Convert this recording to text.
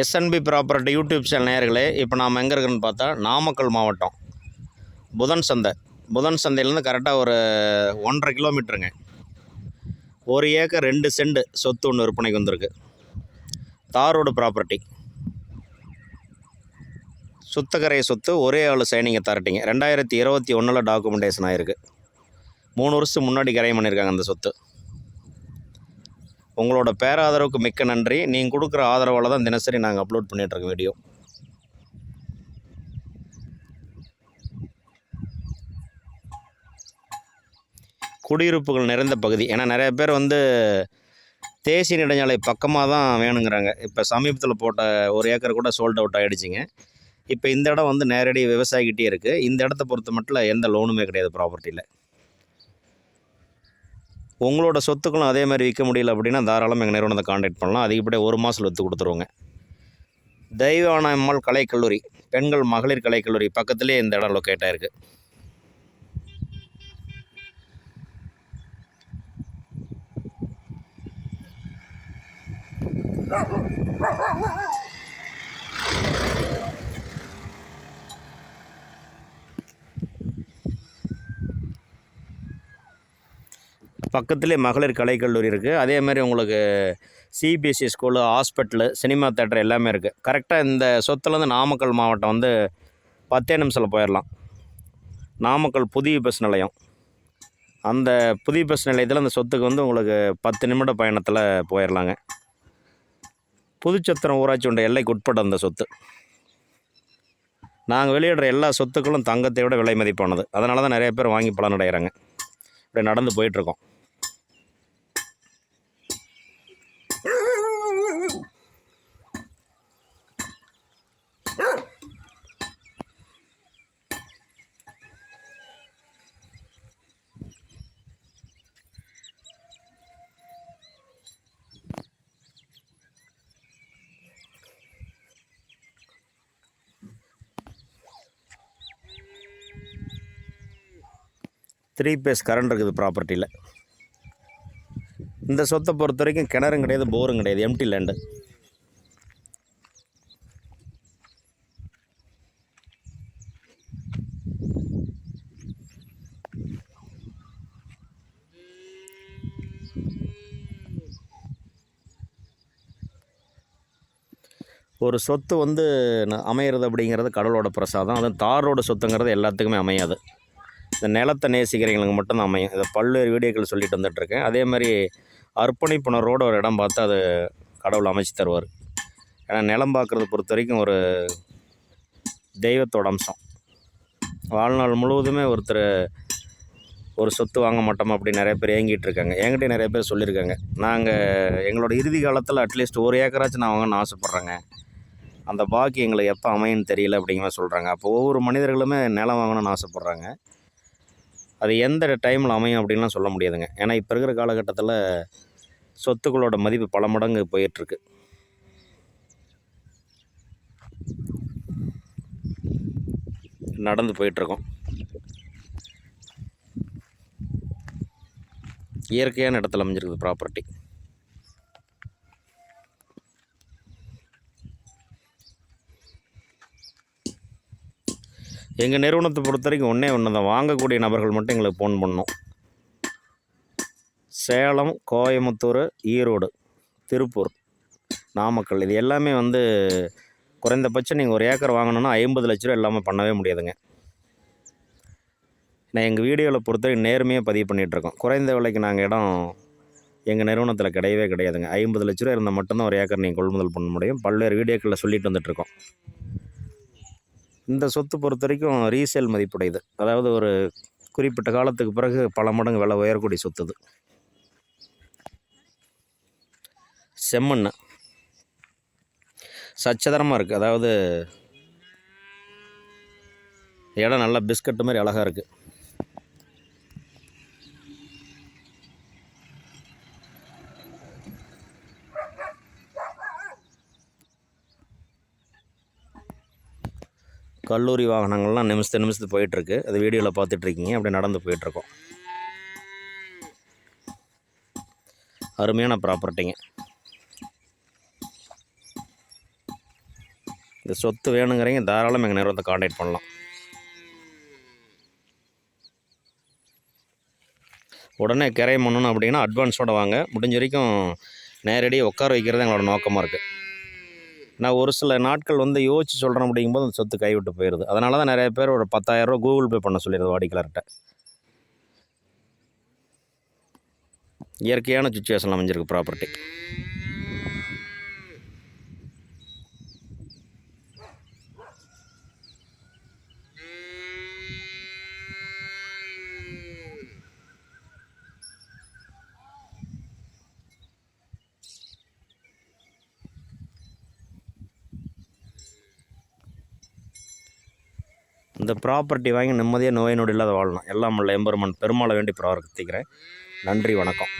SNP property YouTube channel நேயர்களே இப்போ நாம் எங்கே இருக்குன்னு பார்த்தா நாமக்கல் மாவட்டம். புதன் சந்தை. புதன் சந்தையிலேருந்து கரெக்டாக ஒரு ஒன்றரை கிலோமீட்டருங்க. ஒரு ஏக்கர் ரெண்டு செண்டு சொத்து ஒன்று விற்பனைக்கு வந்திருக்கு. தார் ரோடு ப்ராப்பர்ட்டி சுத்தக்கரை சொத்து ஒரே ஆள் சைனிங் அத்தாரிட்டிங்க ரெண்டாயிரத்தி இருபத்தி ஒன்றில் டாக்குமெண்டேஷன் ஆகிருக்கு மூணு வருஷத்துக்கு முன்னாடி கரையம் பண்ணியிருக்காங்க அந்த சொத்து. உங்களோட பேராதரவுக்கு மிக்க நன்றி. நீங்கள் கொடுக்குற ஆதரவால் தான் தினசரி நாங்கள் அப்லோட் பண்ணிகிட்ருக்கோம் வீடியோ குடியிருப்புகள் நிறைந்த பகுதி. ஏன்னா நிறைய பேர் வந்து தேசிய நெடுஞ்சாலை பக்கமாக தான் வேணுங்கிறாங்க. இப்போ சமீபத்தில் போட்ட ஒரு ஏக்கர் கூட சோல்ட் அவுட் ஆகிடுச்சிங்க இப்போ இந்த இடம் வந்து நேரடி விவசாயிக்கிட்டே இருக்குது இந்த இடத்த பொறுத்த மட்டும் எந்த லோனுமே கிடையாது ப்ராப்பர்ட்டியில் உங்களோட சொத்துக்களும் அதே மாதிரி விற்க முடியல அப்படின்னா தாராளமாக எங்கள் நிறுவனத்தை காண்டாக்ட் பண்ணலாம். அதிகப்படியாக ஒரு மாதத்தில் விற்று கொடுத்துருவோங்க. தெய்வானம்மாள் கலைக்கல்லூரி பெண்கள் மகளிர் கலைக்கல்லூரி பக்கத்துலேயே இந்த இடம் லொக்கேட் ஆயிருக்கு. பக்கத்துலேயே மகளிர் கலைக்கல்லூரி இருக்குது அதே மாதிரி உங்களுக்கு CBSE school hospital cinema theatre எல்லாமே இருக்குது கரெக்டாக இந்த சொத்துலேருந்து நாமக்கல் மாவட்டம் வந்து பத்தே நிமிஷத்தில் போயிடலாம் நாமக்கல் புதிய பஸ் நிலையம். அந்த புதிய பஸ் நிலையத்தில் அந்த சொத்துக்கு வந்து உங்களுக்கு பத்து நிமிட பயணத்தில் போயிடலாங்க புதுச்சத்திரம் ஊராட்சி ஒன்றிய எல்லைக்கு உட்பட்ட அந்த சொத்து. நாங்கள் வெளியிடுற எல்லா சொத்துக்களும் தங்கத்தை விட விலை மதிப்பானது. அதனால தான் நிறைய பேர் வாங்கி பலனடைகிறாங்க இப்படி நடந்து போயிட்டுருக்கோம் த்ரீ பேஸ் கரண்ட் இருக்குது ப்ராப்பர்ட்டியில். இந்த சொத்தை பொறுத்த வரைக்கும் கிணறும் கிடையாது போரும் கிடையாது எம்டி லேண்டு ஒரு சொத்து வந்து அமையிறது அப்படிங்கிறது கடவுளோட பிரசாதம். அதுவும் தாரோட சொத்துங்கிறது எல்லாத்துக்குமே அமையாது. இந்த நிலத்தை நேசிக்கிறவங்களுக்கு மட்டும்தான் அமையும். இதை பல்வேறு வீடியோக்கள் சொல்லிட்டு வந்துட்டுருக்கேன். அதே மாதிரி அர்ப்பணிப்புணர்வோட ஒரு இடம் பார்த்து அது கடவுள் அமைச்சு தருவார். ஏன்னா நிலம் பார்க்குறத பொறுத்த வரைக்கும் ஒரு தெய்வத்தோட அம்சம். வாழ்நாள் முழுவதுமே ஒருத்தர் ஒரு சொத்து வாங்க மாட்டோம் அப்படி நிறைய பேர் ஏங்கிட்டு இருக்காங்க. என்கிட்ட நிறைய பேர் சொல்லியிருக்காங்க. நாங்கள் எங்களோட இறுதி காலத்தில் அட்லீஸ்ட் ஒரு ஏக்கராச்சும் நான் வாங்கணும்னு ஆசைப்பட்றேங்க. அந்த பாக்கி எங்களுக்கு எப்போ அமையன்னு தெரியல அப்படிங்கிற மாதிரி சொல்கிறாங்க அப்போ ஒவ்வொரு மனிதர்களுமே நிலம் வாங்கணும்னு ஆசைப்பட்றாங்க. அது எந்த டைமில் அமையும் அப்படின்லாம் சொல்ல முடியாதுங்க. ஏன்னா இப்போ இருக்கிற காலகட்டத்தில் சொத்துக்களோட மதிப்பு பல மடங்கு போயிட்டுருக்கு. நடந்து போயிட்டுருக்கோம். இயற்கையான இடத்துல அமைஞ்சிருக்குது ப்ராப்பர்ட்டி எங்கள் நிறுவனத்தை பொறுத்த வரைக்கும் ஒன்றே ஒன்று தான் வாங்கக்கூடிய நபர்கள் மட்டும் எங்களுக்கு ஃபோன் பண்ணோம் சேலம் கோயமுத்தூர் ஈரோடு திருப்பூர் நாமக்கல். இது எல்லாமே வந்து குறைந்தபட்சம் நீங்கள் ஒரு ஏக்கர் வாங்கணுன்னா ஐம்பது லட்ச ரூபா எல்லாமே பண்ணவே முடியாதுங்க. நான் எங்கள் வீடியோவில் பொறுத்தவரைக்கும் நேர்மையாக பதிவு பண்ணிகிட்ருக்கோம் குறைந்த விலைக்கு நாங்கள் இடம் எங்கள் நிறுவனத்தில் கிடையவே கிடையாதுங்க. ஐம்பது லட்ச ரூபா இருந்தால் மட்டும்தான் ஒரு ஏக்கர் நீங்கள் கொள்முதல் பண்ண முடியும். பல்வேறு வீடியோக்களில் சொல்லிட்டு வந்துட்டுருக்கோம் இந்த சொத்து பொறுத்த வரைக்கும் ரீசேல் மதிப்புடையது. அதாவது ஒரு குறிப்பிட்ட காலத்துக்கு பிறகு பல மடங்கு விலை உயரக்கூடிய சொத்து இது செம்மண் சச்சதரமாக இருக்குது அதாவது இடம் நல்லா பிஸ்கட்டு மாதிரி அழகாக இருக்குது கல்லூரி வாகனங்கள்லாம் நிமிஷத்து நிமிஷத்து போயிட்டுருக்கு. அது வீடியோவில் பார்த்துட்ருக்கீங்க. அப்படி நடந்து போயிட்டுருக்கோம். அருமையான ப்ராப்பர்ட்டிங்க. இந்த சொத்து வேணுங்கிறீங்க தாராளம் எங்கள் நிறுவனத்தை காண்டாக்ட் பண்ணலாம். உடனே கிரையம் பண்ணணும் அப்படின்னா அட்வான்ஸோட வாங்க. முடிஞ்ச வரைக்கும் நேரடியாக உட்கார வைக்கிறது எங்களோட நோக்கமாக இருக்குது நான் ஒரு சில நாட்கள் வந்து யோசிச்சு சொல்கிறேன் அப்படிங்கும்போது அந்த சொத்து கைவிட்டு போயிடுது அதனால தான் நிறைய பேர் ஒரு பத்தாயிரரூவா கூகுள் பே பண்ண சொல்லிடுது வாடிக்கையாளர்கிட்ட. இயற்கையான சுச்சுவேஷன் அமைஞ்சிருக்கு ப்ராப்பர்ட்டி இந்த ப்ராப்பர்ட்டி வாங்கி நிம்மதியாக நோய் நொடி இல்லாத வாழலாம் எல்லாம் உள்ள எம்பெருமான் பெருமாளை வேண்டி பிரார்த்திக்கிறேன். நன்றி வணக்கம்.